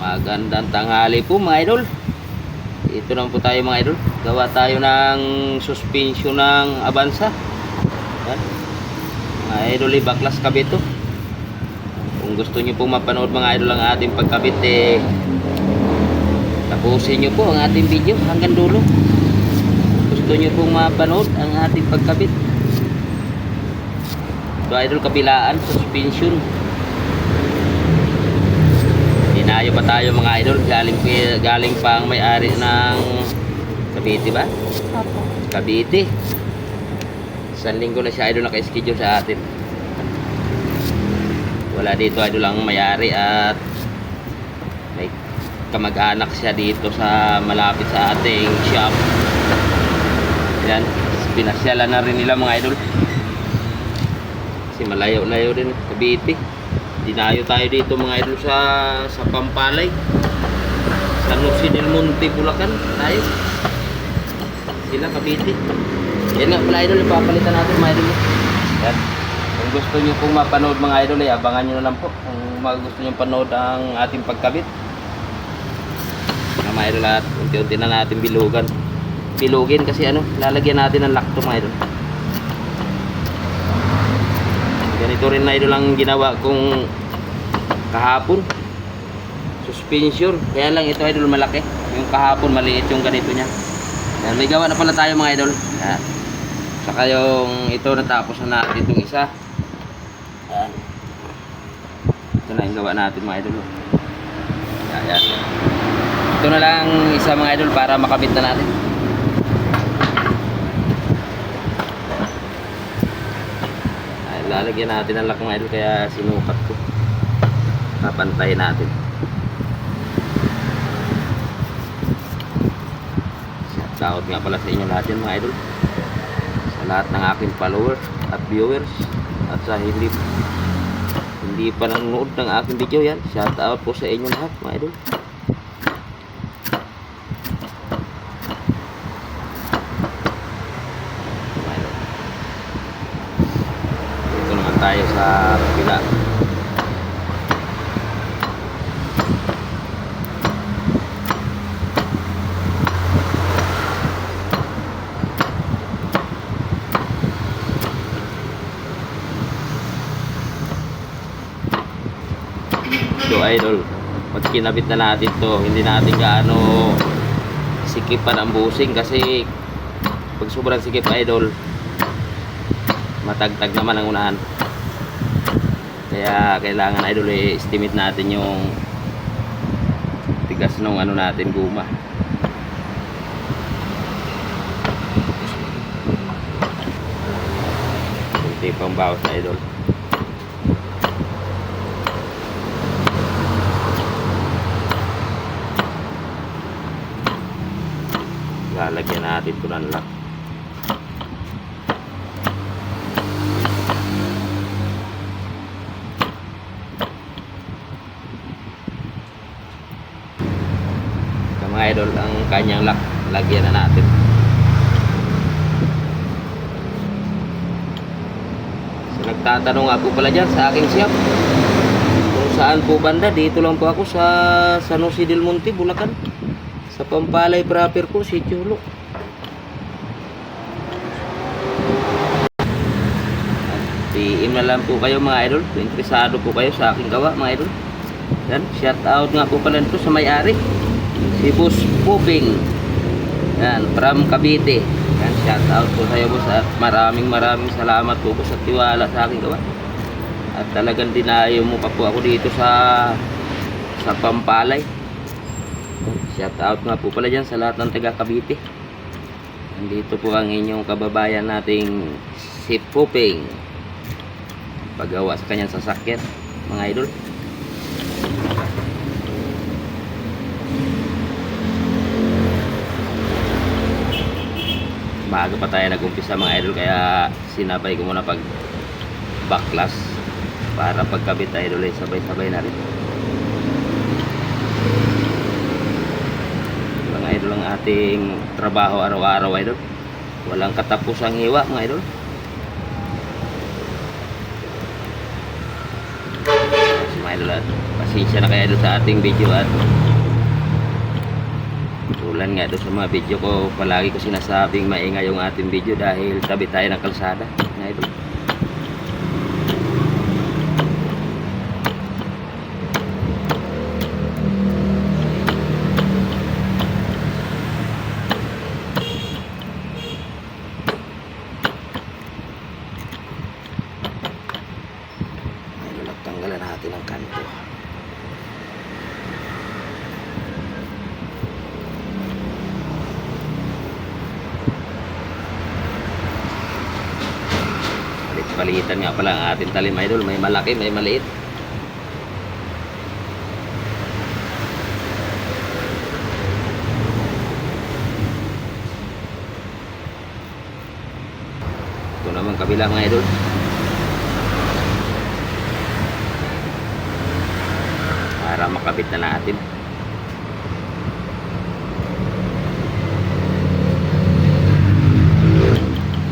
Magandang tanghali po mga idol. Ito naman po tayo mga idol. Gawa tayo ng suspension ng Avanza. Yan. Mga idol, eh, baklas kabit to. Kung gusto niyo po mapanood mga idol ang ating pagkabit eh tapusin niyo po ang ating video hanggang dulo. Gusto niyo pong mapanood ang ating pagkabit. Ito idol kabilaan, suspension. Dinayo pa tayo mga idol, galing, galing pa ang may-ari ng Cavite ba? Opo. Cavite. Isang linggo na siya idol naka-schedule sa atin. Wala dito idol ang may-ari at may kamag-anak siya dito sa malapit sa ating shop. Yan, pinasyalan na rin nila mga idol. Kasi malayo-layo din Cavite. Dinayo tayo dito mga idol sa sa Pampalay. San Jose del Monte, Bulacan tayo. Sila Cavite. Yan nga pala idol, ipapalitan natin mga idol. Yan. Kung gusto niyo pong mapanood mga idol, ay abangan niyo na lang po. Kung gusto niyo panood ang ating pagkabit. Mga idol at unti-unti na natin bilugan. Bilugin kasi ano, lalagyan natin ng lakto mga idol. Ganito rin na idol ang ginawa kong kahapon. Suspension. Kaya lang ito idol malaki. Yung kahapon maliit yung ganito niya. Yan, may gawa na pala tayo mga idol. Yan. Saka yung ito natapos na natin itong isa. Yan. Ito na yung gawa natin mga idol. Yan. Ito na lang isa mga idol para makabit na natin. Ay, lalagyan natin ng lock mga idol kaya sinukat ko. Papantayin natin. Shoutout nga pala sa inyo lahat yan mga idol. Sa lahat ng aking followers at viewers. At sa hindi hindi pa nanonood ng aking video yan. Shoutout po sa inyo lahat mga idol. Mga idol. Dito naman tayo sa kabila. So idol, pag kinabit na natin to, hindi natin gaano sikipan ang busing kasi pag sobrang sikip idol, matagtag naman ang unahan. Kaya kailangan idol i-estimate natin yung tigas ng ano natin guma. Kunti pang bawas idol. Lalagyan natin ito ng lock. Ito, mga idol ang kanyang lock. Lagyan na natin. So nagtatanong ako pala dyan sa aking shop kung saan po banda. Dito lang po ako sa San Jose del Monte, Bulacan sa Pampalay proper ko, si Chulo. PM na lang po kayo mga idol. Kung interesado po kayo sa aking gawa mga idol. Yan, shout out nga po pala nito sa may-ari. Si Boss Puping. Yan, from Cavite. Yan, shout out po sa iyo boss at maraming maraming salamat po po sa tiwala sa aking gawa. At talagang dinayo mo pa po ako dito sa sa Pampalay. Shout out nga po pala dyan sa lahat ng taga Cavite. Nandito po ang inyong kababayan nating si Puping. Paggawa sa kanyang sasakyan, mga idol. Maaga pa tayo nag-umpisa mga idol kaya sinabay ko muna pag backlash para pagkabit idol ay sabay-sabay na rin. mga idol ang ating trabaho araw-araw idol. Walang katapusang hiwa mga idol. Si mga idol pasensya na kayo doon sa ating video at tulan nga doon sa mga video ko. Palagi ko sinasabing maingay yung ating video dahil tabi tayo ng kalsada mga idol Idol at natin ang kanto Palit-palitan nga pala ang ating talim idol. May malaki, may maliit. Ito naman kabila mga idol. Para makabit na natin.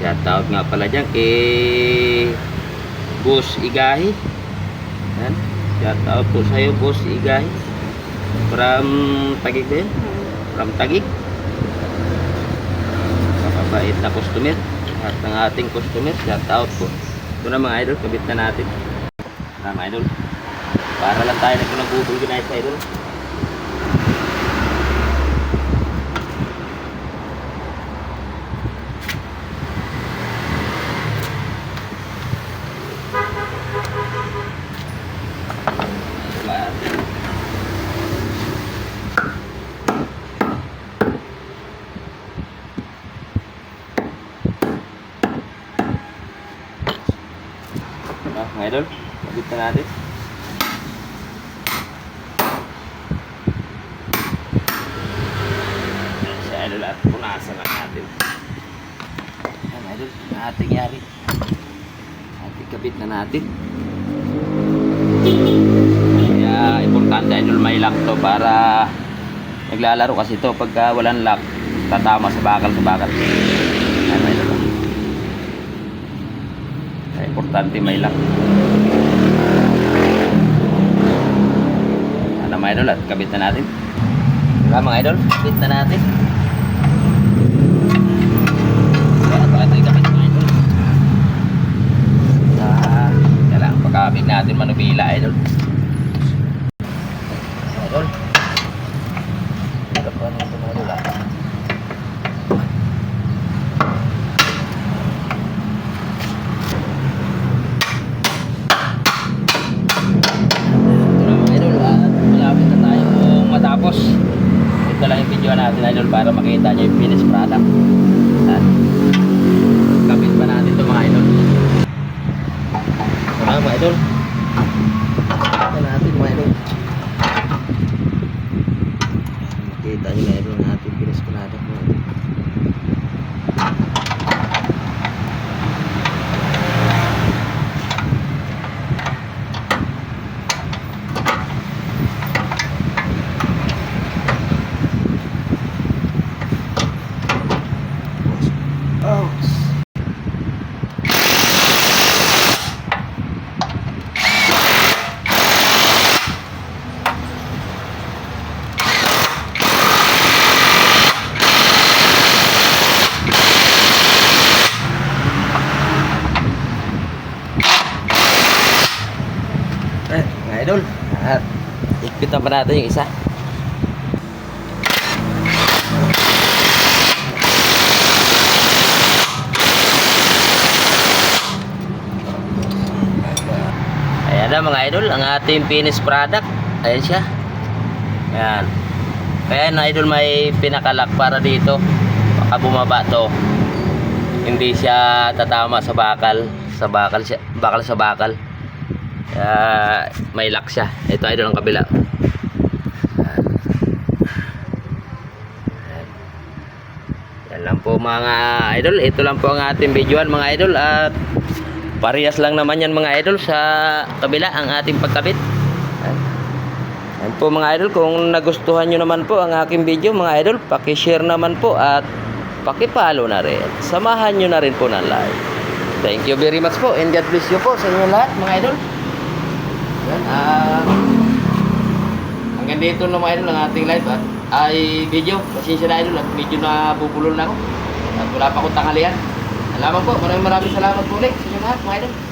Shout out nga pala dyan kay Boss Igahi. Yan. Shout out po sa iyo, Boss Igahi. From Tagig ba? From Tagig. Kapabait na customer. At ng ating customer, shout out po. Ito na mga idol, kabit na natin. Na mga idol. Para lang tayo nag-organize idol. Ah, mga idol, kabit na natin. Ayan si idol at punasan lang natin. Ayan idol, ang ating yari. Ating kabit na natin. Kaya importante idol may lock to para naglalaro kasi to pagka walang lock tatama sa bakal sa bakal. Ayan idol. Kaya importante may lock. Ano mga idol at kabit na natin. Diba mga idol? Kabit na natin. Manubila idol. Idol. Ito pa naman ito mga tayo matapos. Ito lang yung video natin idol para makita nyo yung finished product. At kapit pa natin ito mga idol. Mga idol. Ito natin mga idol. Makita nyo mga idol ang ating finished product mga idol. Oh. Eh, mga idol. At ikpitan pa natin yung isa. Ayan na mga idol, ang ating finished product. Ayan siya. Ayan. Kaya na idol may pinakalak para dito. Baka bumaba to. Hindi siya tatama sa bakal. Sa bakal siya. Bakal sa bakal. Kaya may lock siya. Ito idol ang kabila. Yan lang po mga idol. Ito lang po ang ating videoan mga idol. At Parehas lang naman yan mga idol sa kabila ang ating pagkabit. Ayan po mga idol, kung nagustuhan nyo naman po ang aking video mga idol, pakishare naman po at pakipalo na rin. Samahan nyo na rin po ng like. Thank you very much po and God bless you po sa inyo lahat mga idol. Yan, ah... hanggang dito na mga idol ang ating live at ay video. Pasensya na idol at medyo na bubulol na ako. At wala pa akong tanghalian. Salamat po. Maraming maraming salamat po ulit sa inyo lahat mga idol.